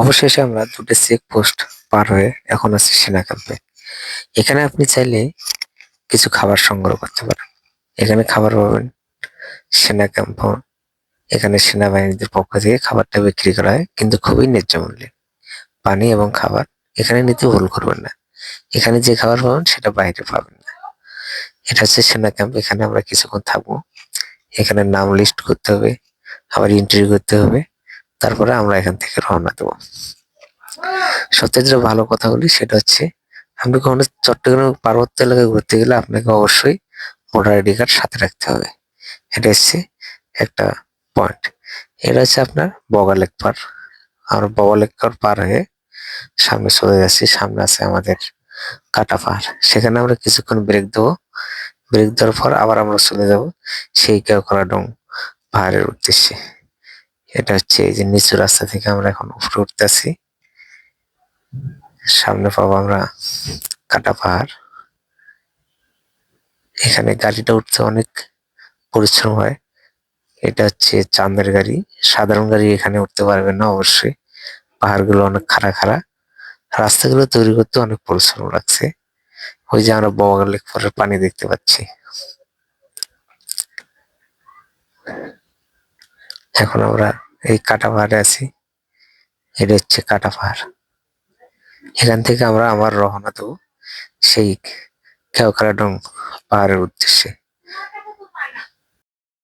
অবশেষে আমরা দুটো চেক পোস্ট পার হয়ে এখন আছি সেনা ক্যাম্পে এখানে আপনি চাইলে কিছু খাবার সংগ্রহ করতে পারেন। এখানে খাবার পাবেন সেনা ক্যাম্প এখানে সেনাবাহিনীদের পক্ষ থেকে খাবারটা বিক্রি করা হয়, কিন্তু খুবই ন্যায্য মূল্যে। পানি এবং খাবার এখানে নিতে ভুল করবেন না। এখানে যে খাবার পাবেন সেটা বাইরে পাবেন না। এটা হচ্ছে সেনা ক্যাম্প এখানে আমরা কিছুক্ষণ থাকব। এখানে নাম লিস্ট করতে হবে, আবার ইন্টারভিউ করতে হবে। তারপরে আমরা এখান থেকে রওনা দেবো। সবচেয়ে যেটা ভালো কথা বলি সেটা হচ্ছে, আপনি কখনো চট্টগ্রাম পার্বত্য এলাকায় ঘুরতে গেলে আপনাকে অবশ্যই ভোটার আইডি কার্ড সাথে রাখতে হবে। এটা হচ্ছে একটা পয়েন্ট এটা হচ্ছে আপনার বগালেক পার। আর বগালেক পার হয়ে সামনে চলে যাচ্ছি। সামনে আছে আমাদের কাটা পাহাড়। সেখানে আমরা কিছুক্ষণ ব্রেক দেবো। ব্রেক দেওয়ার পর আবার আমরা চলে যাব সেই কেওকরা ডং পাহাড়ের উদ্দেশ্যে। এটা হচ্ছে এই যে নিচু রাস্তা থেকে আমরা এখন উপরে উঠতেছি। সামনে পাবো আমরা কাটা পাহাড়। এখানে গাড়িটা উঠতে অনেক পরিশ্রম হয়। এটা হচ্ছে চাঁদের গাড়ি। সাধারণ গাড়ি এখানে উঠতে পারবেন না অবশ্যই। পাহাড়গুলো অনেক খাড়া খাড়া। রাস্তাগুলো তৈরি করতে অনেক পরিশ্রম লাগছে। ওই যে আমরা বগা লেক পরের পানি দেখতে পাচ্ছি। এখন আমরা এই কাটা পাহাড়ে আছি। এটা হচ্ছে কাটা পাহাড় এখান থেকে আমরা আমার রওনা দেবো সেই কেওকারাডং পাহাড়ের উদ্দেশ্যে।